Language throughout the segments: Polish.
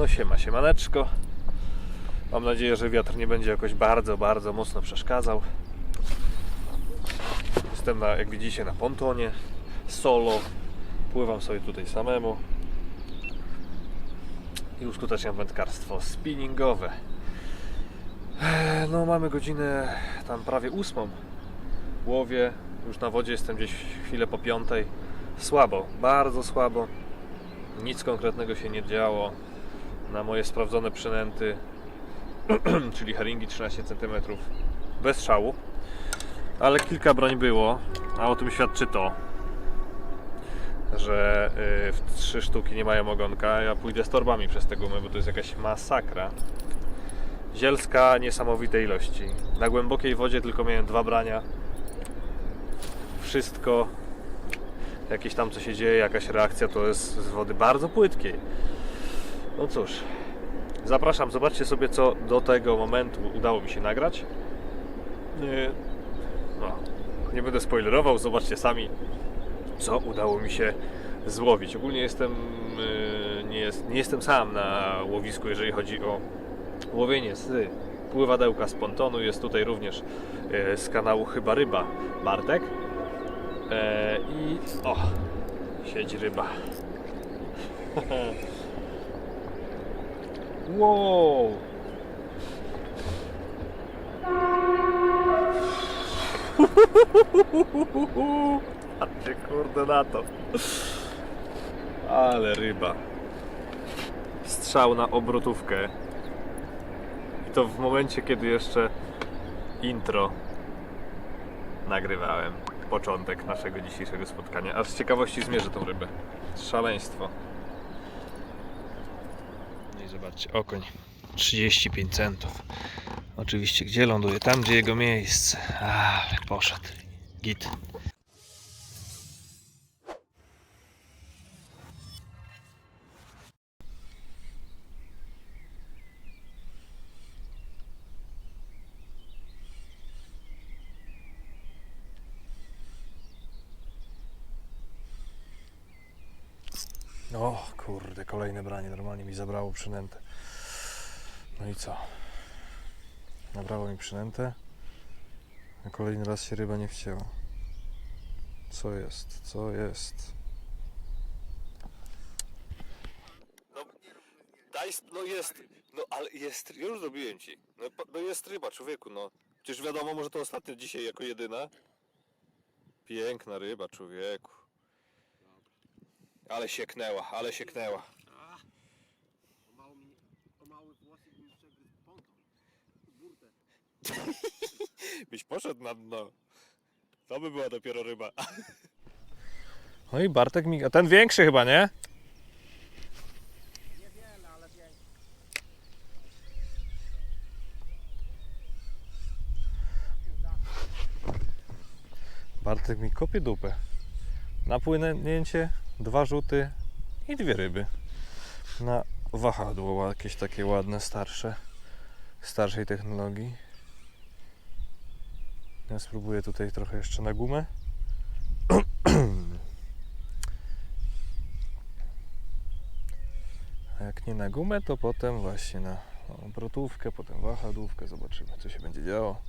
No siema, siemaneczko. Mam nadzieję, że wiatr nie będzie jakoś bardzo, bardzo mocno przeszkadzał. Jestem, na, jak widzicie, na pontonie, solo. Pływam sobie tutaj samemu. I uskuteczniam wędkarstwo spinningowe. No mamy godzinę tam prawie ósmą. Łowię, już na wodzie jestem gdzieś chwilę po piątej. Słabo, bardzo słabo. Nic konkretnego się nie działo. Na moje sprawdzone przynęty, czyli haringi 13 cm, bez szału. Ale kilka broń było, a o tym świadczy to, że y, w trzy sztuki nie mają ogonka. Ja pójdę z torbami przez te gumy, bo to jest jakaś masakra. Zielska niesamowitej ilości. Na głębokiej wodzie tylko miałem dwa brania. Wszystko, jakieś tam co się dzieje, jakaś reakcja, to jest z wody bardzo płytkiej. No cóż, zapraszam, zobaczcie sobie co do tego momentu udało mi się nagrać. No, nie będę spoilerował, zobaczcie sami co udało mi się złowić. Ogólnie jestem, yy, nie, nie jestem sam na łowisku, jeżeli chodzi o łowienie z pływadełka z pontonu. Jest tutaj również yy, z kanału Chyba Ryba Bartek. E, I o, siedzi ryba. wow! Patrzcie kurde na to. Ale ryba. Strzał na obrotówkę. I to w momencie, kiedy jeszcze intro nagrywałem. Początek naszego dzisiejszego spotkania. Aż z ciekawości zmierzę tą rybę. Szaleństwo. Zobaczcie, okoń. 35 centów. Oczywiście gdzie ląduje? Tam gdzie jego miejsce. Ale poszedł. Git. O kurde, branie. Normalnie mi zabrało przynętę. No i co? Nabrało mi przynętę. Kolejny raz się ryba nie wcięła. Co jest? Co jest? No, daj, no jest, no ale jest, już zrobiłem ci. No, no jest ryba, człowieku, no. Przecież wiadomo, może to ostatnio dzisiaj jako jedyna. Piękna ryba, człowieku. Ale się knęła, ale się knęła. O mało mi, o mały włosy bym przegryzł ponton. Burtę. Byś poszedł na dno. To by była dopiero ryba. No i Bartek miga. Ten większy chyba, nie? Bartek mi kopie dupę. Napłynięcie, dwa rzuty i dwie ryby. Na wahadło jakieś takie ładne, starsze, starszej technologii. Ja spróbuję tutaj trochę jeszcze na gumę. A jak nie na gumę, to potem właśnie na obrotówkę, potem wahadłówkę. Zobaczymy, co się będzie działo.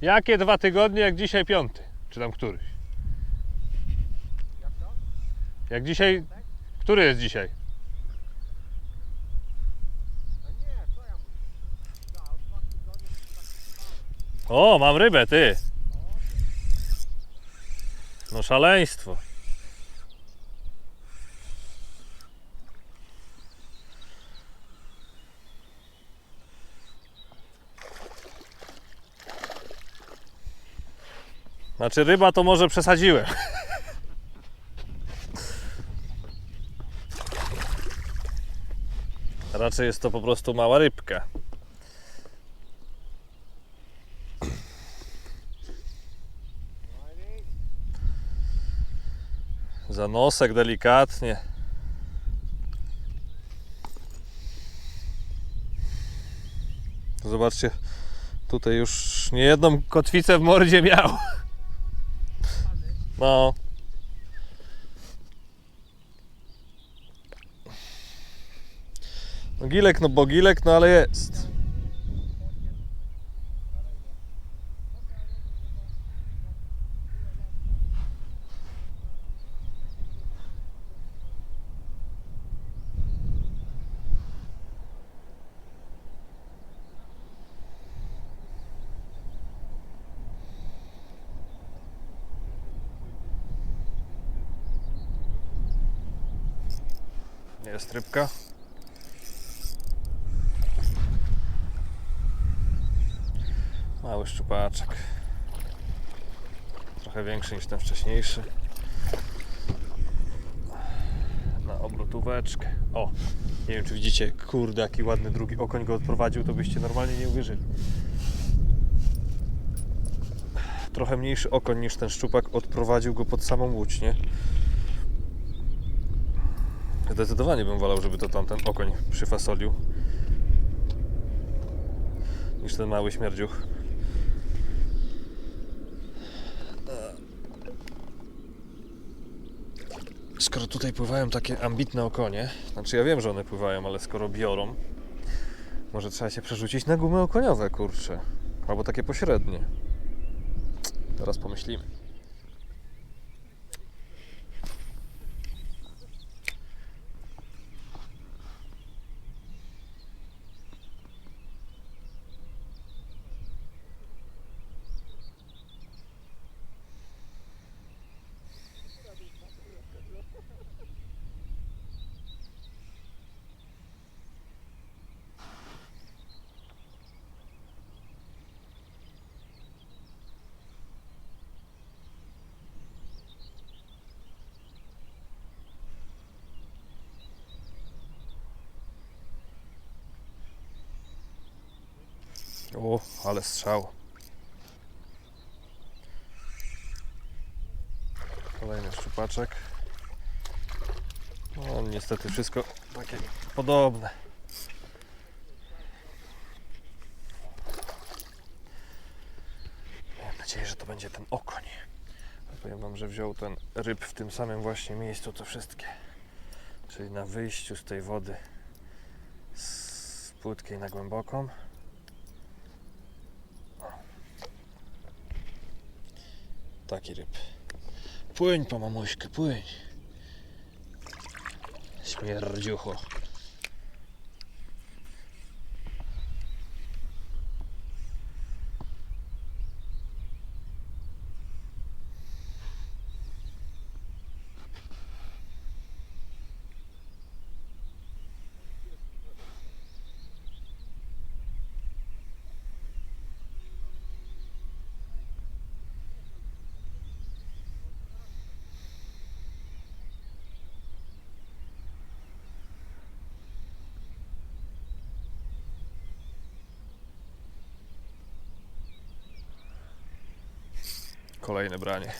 Jakie dwa tygodnie, jak dzisiaj piąty? Czy tam któryś? Jak to? Jak dzisiaj. Który jest dzisiaj? O, mam rybę, ty. No szaleństwo. Znaczy ryba to może przesadziłem. Raczej jest to po prostu mała rybka. Za nosek delikatnie. Zobaczcie, tutaj już nie jedną kotwicę w mordzie miał. No. No gilek, no bo gilek, no ale jest. Jest rybka. Mały szczupaczek. Trochę większy niż ten wcześniejszy. Na obrotóweczkę. O, nie wiem czy widzicie, kurde jaki ładny drugi okoń go odprowadził, to byście normalnie nie uwierzyli. Trochę mniejszy okoń niż ten szczupak odprowadził go pod samą łódź, nie? Zdecydowanie bym wolał, żeby to tamten okoń przyfasolił niż ten mały śmierdziuch. Skoro tutaj pływają takie ambitne okonie, znaczy ja wiem, że one pływają, ale skoro biorą, może trzeba się przerzucić na gumy okoniowe, kurcze. Albo takie pośrednie. Teraz pomyślimy. O, ale strzał. Kolejny szczupaczek. No, niestety wszystko takie podobne. Mam nadzieję, że to będzie ten okoń. Powiem Wam, że wziął ten ryb w tym samym właśnie miejscu co wszystkie. Czyli na wyjściu z tej wody z płytkiej na głęboką. Taki ryb. Płyń po mamuśkę, płyń. Śmierdziucho. Kolejne branie.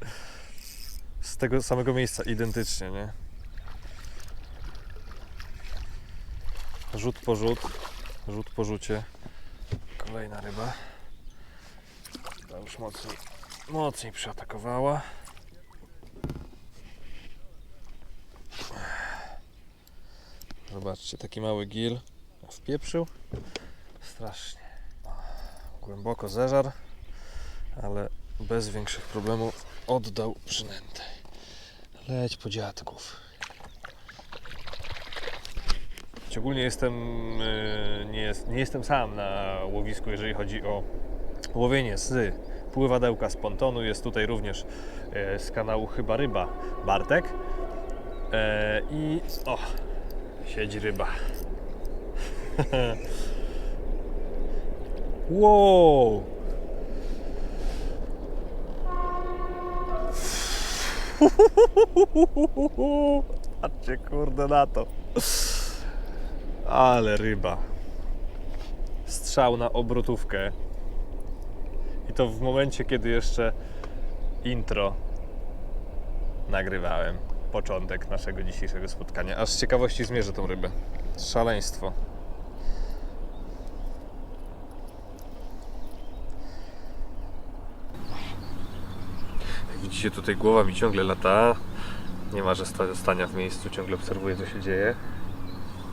Z tego samego miejsca, identycznie, nie? Rzut po rzut, rzut po rzucie. Kolejna ryba. Ta już mocniej, mocniej przeatakowała. Zobaczcie, taki mały gil wpieprzył. Strasznie. Głęboko zeżar ale bez większych problemów oddał przynętę. Leć po dziadków. Szczególnie jestem, e, nie, nie jestem sam na łowisku, jeżeli chodzi o łowienie z pływadełka z pontonu. Jest tutaj również e, z kanału Chyba Ryba Bartek. E, I o, siedzi ryba. wow! Patrzcie kurde na to. Ale ryba. Strzał na obrotówkę. I to w momencie, kiedy jeszcze intro nagrywałem. Początek naszego dzisiejszego spotkania. Aż z ciekawości zmierzę tą rybę. Szaleństwo. Widzicie, tutaj głowa mi ciągle lata. Nie ma, że sta- stania w miejscu, ciągle obserwuję, co się dzieje.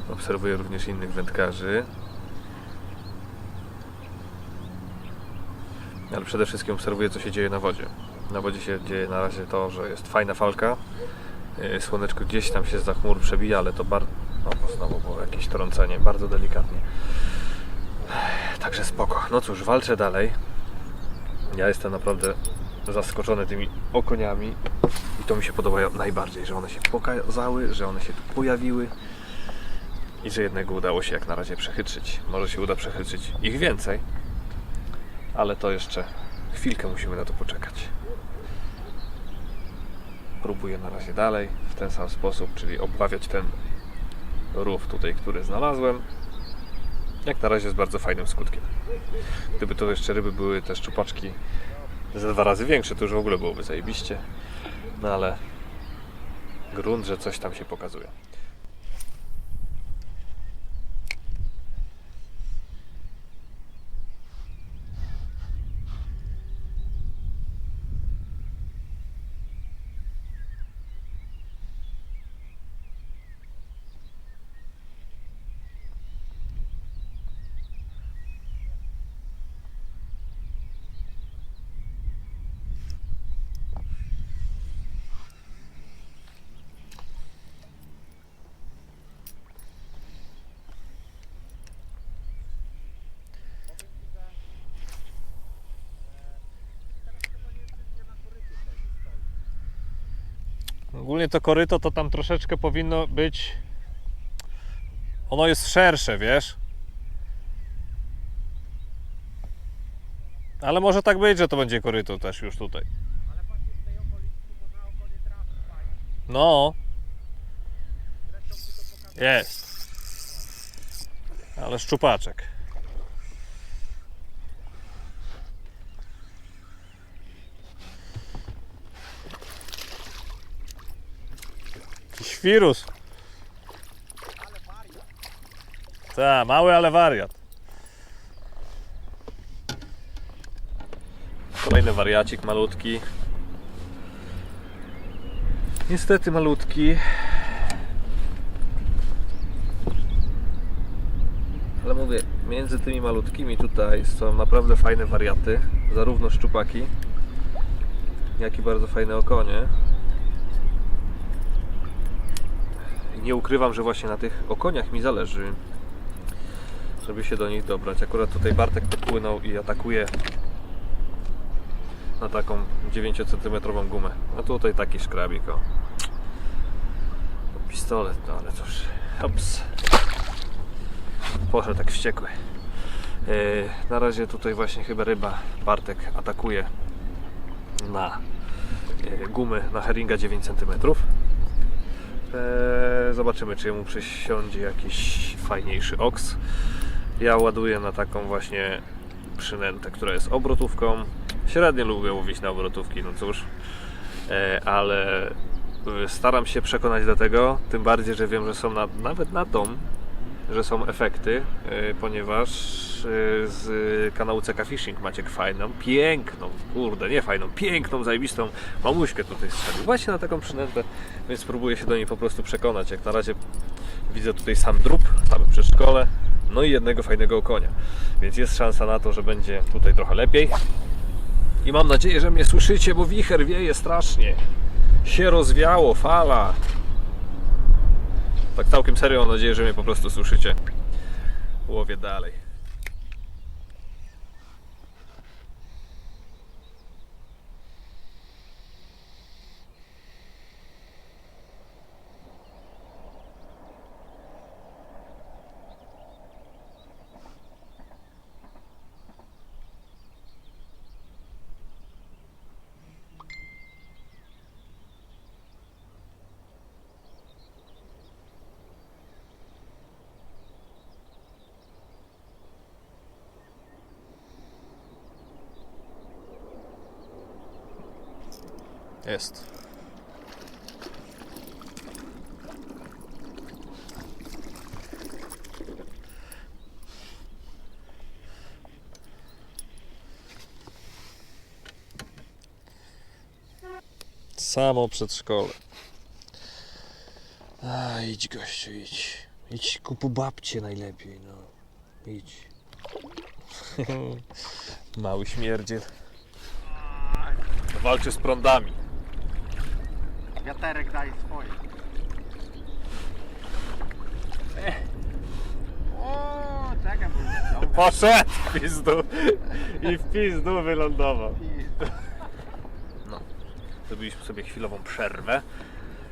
Obserwuję również innych wędkarzy. Ale przede wszystkim obserwuję, co się dzieje na wodzie. Na wodzie się dzieje na razie to, że jest fajna falka. Yy, Słoneczko gdzieś tam się za chmur przebija, ale to bardzo... O, znowu było jakieś trącenie, bardzo delikatnie. Także spoko. No cóż, walczę dalej. Ja jestem naprawdę zaskoczony tymi okoniami i to mi się podoba najbardziej, że one się pokazały, że one się tu pojawiły i że jednego udało się jak na razie przechytrzyć. Może się uda przechytrzyć ich więcej, ale to jeszcze chwilkę musimy na to poczekać. Próbuję na razie dalej w ten sam sposób, czyli obwawiać ten rów tutaj, który znalazłem. Jak na razie z bardzo fajnym skutkiem. Gdyby to jeszcze ryby były te szczupaczki ze dwa razy większe, to już w ogóle byłoby zajebiście. No ale grunt, że coś tam się pokazuje. Ogólnie to koryto to tam troszeczkę powinno być. Ono jest szersze, wiesz? Ale może tak być, że to będzie koryto też już tutaj. No, jest. Ale szczupaczek. Jakiś wirus. Ale wariat. Tak, mały, ale wariat. Kolejny wariacik malutki. Niestety malutki. Ale mówię, między tymi malutkimi tutaj są naprawdę fajne wariaty. Zarówno szczupaki, jak i bardzo fajne okonie. I nie ukrywam, że właśnie na tych okoniach mi zależy żeby się do nich dobrać. Akurat tutaj Bartek podpłynął i atakuje na taką 9 cm gumę. A tutaj taki szkrabik, o. Pistolet, no ale cóż. Ups. Poszedł tak wściekły. Yy, na razie tutaj właśnie chyba ryba Bartek atakuje na yy, gumy na heringa 9 cm. Eee, zobaczymy, czy mu przysiądzie jakiś fajniejszy oks. Ja ładuję na taką właśnie przynętę, która jest obrotówką. Średnio lubię łowić na obrotówki, no cóż, Eee, ale e, staram się przekonać do tego, tym bardziej, że wiem, że są na, nawet na tą, że są efekty, e, ponieważ e, z kanału CK Fishing Maciek fajną, piękną, kurde, nie fajną, piękną, zajebistą mamuśkę tutaj strzelił. Właśnie na taką przynętę, więc spróbuję się do niej po prostu przekonać. Jak na razie widzę tutaj sam drób, same przedszkole, no i jednego fajnego konia. Więc jest szansa na to, że będzie tutaj trochę lepiej. I mam nadzieję, że mnie słyszycie, bo wicher wieje strasznie. Się rozwiało, fala. Tak całkiem serio mam nadzieję, że mnie po prostu słyszycie. Łowię dalej. Jest. samo przedszkole. A, idź gościu, idź. Idź kupu babcie najlepiej, no. Idź. Mały śmierdziel. Walczy z prądami. Wiaterek daje swoje. O, czekaj, bo Poszedł w pizdu i w pizdu wylądował. No, zrobiliśmy sobie chwilową przerwę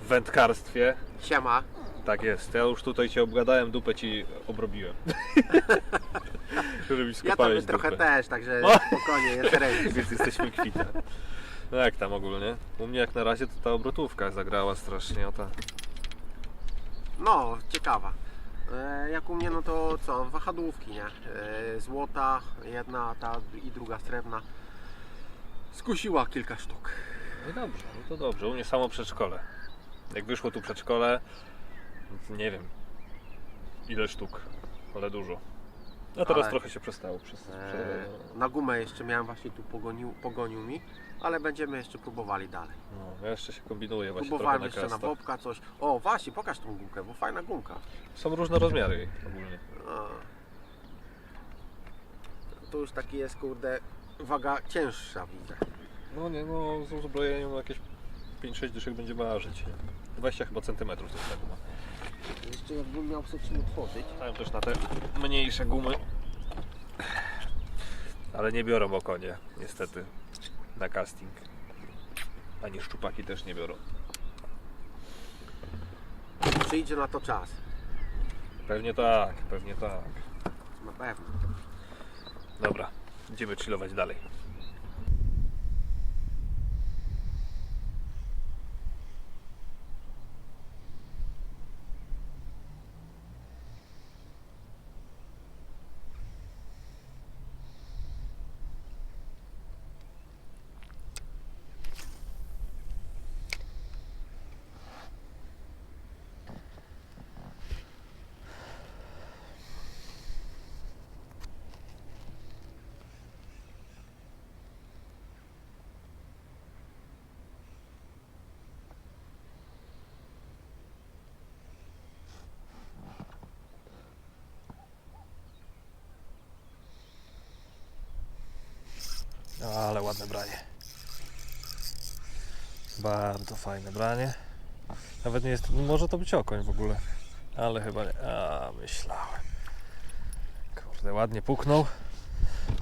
w wędkarstwie. Siema. Tak jest, ja już tutaj cię obgadałem, dupę ci obrobiłem. Żebyś Ja tam skopałeś trochę dupę. też, także O! spokojnie, jest ręcz. Więc jesteśmy kwita. No jak tam ogólnie? U mnie jak na razie to ta obrotówka zagrała strasznie o ta. No, ciekawa. E, jak u mnie, no to co, wahadłówki, nie? E, złota, jedna, ta i druga srebrna. Skusiła kilka sztuk. No dobrze, no to dobrze. U mnie samo przedszkole. Jak wyszło tu przedszkole, nie wiem ile sztuk, ale dużo. A teraz Ale- trochę się przestało. Przez, E, na gumę jeszcze miałem właśnie tu pogonił, pogonił mi, ale będziemy jeszcze próbowali dalej. no, ja jeszcze się kombinuję właśnie Próbowałem trochę na jeszcze na kasta. bobka coś. O, właśnie, pokaż tą gumkę, bo fajna gumka. Są różne rozmiary jej ogólnie. A. To już taki jest, kurde, waga cięższa widzę. No nie, no z uzbrojeniem jakieś 5-6 dyszek będzie ważyć. nie? 20 chyba centymetrów to jest ta guma. Jeszcze jakbym miał sobie czym otworzyć. Stają też na te mniejsze gumy. Ale nie biorą okonie, niestety, na casting. Ani szczupaki też nie biorą. Przyjdzie na to czas. Pewnie tak, pewnie tak. Na pewno. Dobra, idziemy chillować dalej. Ale ładne branie. Bardzo fajne branie. Nawet nie jest, no może to być okoń w ogóle. Ale chyba nie. A, myślałem. Kurde, ładnie puknął.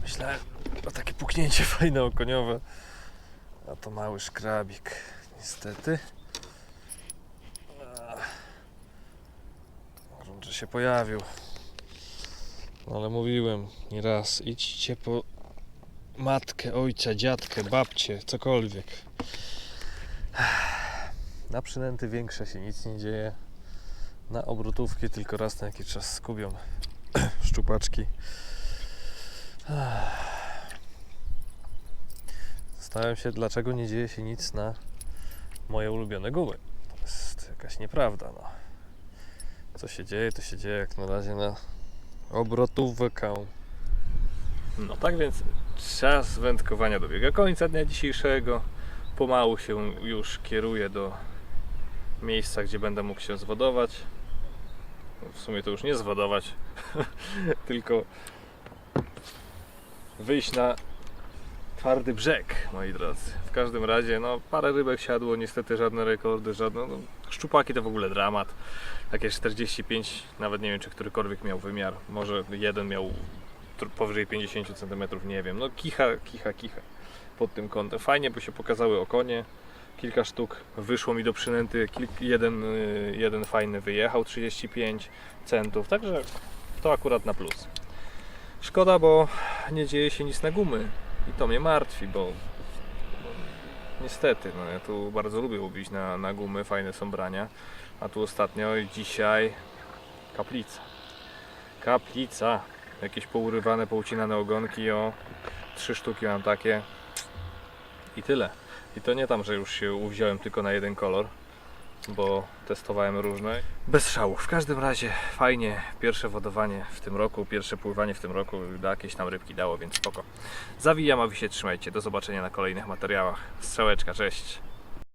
Myślałem, o takie puknięcie fajne okoniowe. A to mały szkrabik. Niestety. Że się pojawił. No ale mówiłem nieraz, idźcie po matkę, ojca, dziadkę, babcię, cokolwiek. Na przynęty większe się nic nie dzieje. Na obrotówki tylko raz na jakiś czas skubią szczupaczki. Zastanawiam się, dlaczego nie dzieje się nic na moje ulubione gumy. To jest jakaś nieprawda. No. Co się dzieje, to się dzieje jak na razie na obrotówkę. No tak więc czas wędkowania dobiega końca dnia dzisiejszego. Pomału się już kieruję do miejsca, gdzie będę mógł się zwodować. W sumie to już nie zwodować, tylko wyjść na twardy brzeg, moi drodzy. W każdym razie, no parę rybek siadło, niestety żadne rekordy, żadne. No, szczupaki to w ogóle dramat. Takie 45, nawet nie wiem, czy którykolwiek miał wymiar. Może jeden miał powyżej 50 cm, nie wiem. No kicha, kicha, kicha pod tym kątem. Fajnie, bo się pokazały okonie. Kilka sztuk wyszło mi do przynęty. Kilk, jeden, y, jeden fajny wyjechał 35 centów, także to akurat na plus. Szkoda, bo nie dzieje się nic na gumy i to mnie martwi, bo, niestety, no ja tu bardzo lubię łowić na, na gumy, fajne są brania, a tu ostatnio i dzisiaj kaplica. Kaplica. Jakieś pourywane, poucinane ogonki, o trzy sztuki mam takie i tyle. I to nie tam, że już się uwziąłem tylko na jeden kolor, bo testowałem różne. Bez szału. W każdym razie fajnie. Pierwsze wodowanie w tym roku, pierwsze pływanie w tym roku, da jakieś tam rybki dało, więc spoko. Zawijam, a wy się trzymajcie. Do zobaczenia na kolejnych materiałach. Strzałeczka, cześć.